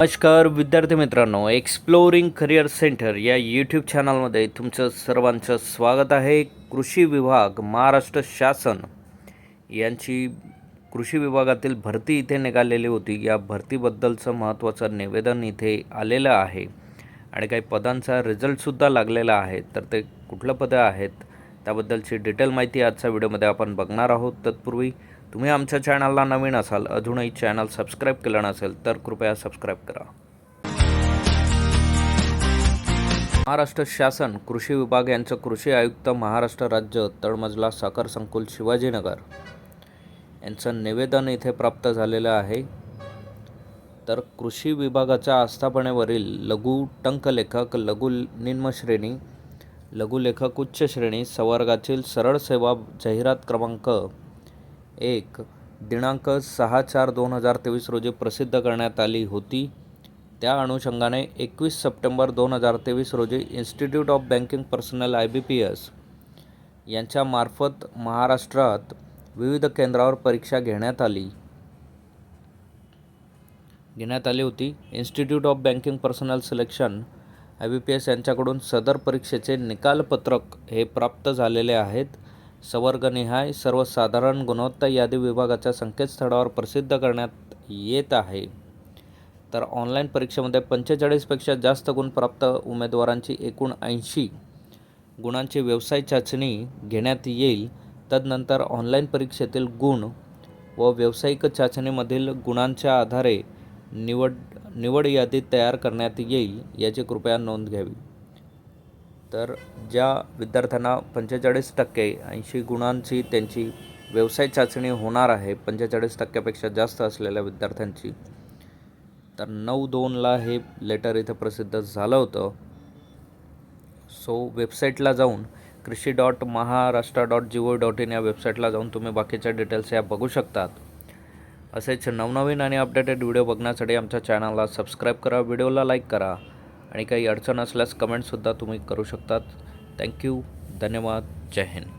नमस्कार विद्यार्थी मित्रांनो एक्सप्लोरिंग करिअर सेंटर या यूट्यूब चॅनलमध्ये तुमचं सर्वांचं स्वागत आहे. कृषी विभाग महाराष्ट्र शासन यांची कृषी विभागातील भरती इथे निघालेली होती. या भरतीबद्दलचं महत्त्वाचं निवेदन इथे आलेलं आहे. आणि काही पदांचा रिझल्टसुद्धा लागलेला आहे. तर ते कुठलं पदं आहेत त्याबद्दलची डिटेल माहिती आजच्या व्हिडिओमध्ये आपण बघणार आहोत. तत्पूर्वी तुम्ही आमच्या चॅनलला नवीन असाल अजूनही चॅनल सबस्क्राईब केलं नसेल तर कृपया सबस्क्राईब करा. महाराष्ट्र शासन कृषी विभाग यांचं कृषी आयुक्त महाराष्ट्र राज्य तळमजला साखर संकुल शिवाजीनगर. यांचं निवेदन इथे प्राप्त झालेलं आहे. तर कृषी विभागाच्या आस्थापनेवरील लघु टंकलेखक लघु निम्न श्रेणी लघुलेखक उच्च श्रेणी संवर्गातील सरळ सेवा जाहिरात क्रमांक एक. दिनांक सहा चार दोन हजार तेवीस रोजी प्रसिद्ध करण्यात आली होती. त्या अनुषंगाने एकवीस सप्टेंबर दोन हजार तेवीस रोजी institute of banking personnel I B P S यांच्यामार्फत महाराष्ट्रात विविध केंद्रावर परीक्षा घेण्यात आली. घेण्यात आली होती. Institute of banking personnel selection I B P S यांच्याकडून सदर परीक्षेचे निकालपत्रक हे प्राप्त झालेले आहेत. संवर्गनिहाय सर्वसाधारण गुणवत्ता यादी विभागाच्या संकेतस्थळावर प्रसिद्ध करण्यात येत आहे. तर ऑनलाईन परीक्षेमध्ये पंचेचाळीसपेक्षा जास्त गुण प्राप्त उमेदवारांची एकूण ऐंशी गुणांची व्यवसाय चाचणी घेण्यात येईल. तदनंतर ऑनलाईन परीक्षेतील गुण व व्यावसायिक चाचणीमधील गुणांच्या आधारे निवड निवड यादी तयार करण्यात येईल याची कृपया नोंद घ्यावी. तर ज्या विद्यार्थ्यांना पंचेचाळीस टक्के ऐंशी गुणांची त्यांची व्यवसाय चाचणी होणार आहे पंचेचाळीस टक्क्यापेक्षा जास्त असलेल्या विद्यार्थ्यांची तर नऊ दोनला हे लेटर इथं प्रसिद्ध झालं होतं. सो वेबसाईटला जाऊन krishi dot Maharashtra dot G O dot in या वेबसाईटला जाऊन तुम्ही बाकीच्या डिटेल्स या बघू शकतात. असेच नवनवीन आणि अपडेटेड व्हिडिओ बघण्यासाठी आमच्या चॅनलला सबस्क्राईब करा व्हिडिओला लाईक करा. आणि काही अडचण असल्यास कमेंटसुद्धा तुम्ही करू शकतात. थँक्यू धन्यवाद. जय हिंद.